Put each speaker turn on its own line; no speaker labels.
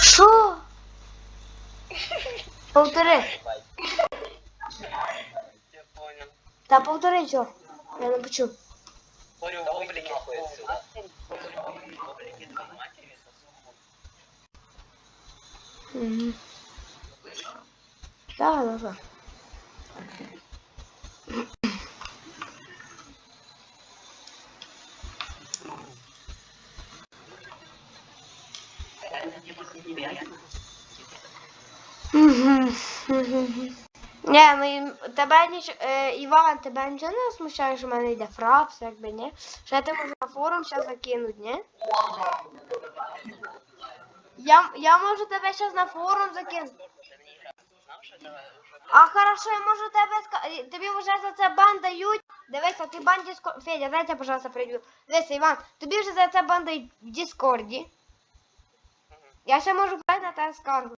Що? Повтори.
Я понял.
Та повтори що? Я не.
Говорю, облики ходят.
Угу. Так, ну що. Мгм, мгм. Ні, ми, тебе ніч, е, Іван, тебе нічого не смущає, що в мене йде фрапс, якби, ні? Я ти можу на форум зараз закинуть, ні? Я, я можу тебе зараз на форум закинути. А хорошо, я можу тебе сказати. Тобі вже за це бан дають. Дивися, ти бан Дискорд. Федя, дайте, пожалуйста, прийду. Дивися, Іван, тобі вже за це бан дають в Дискорді. Я ще можу брати на тебе скаргу.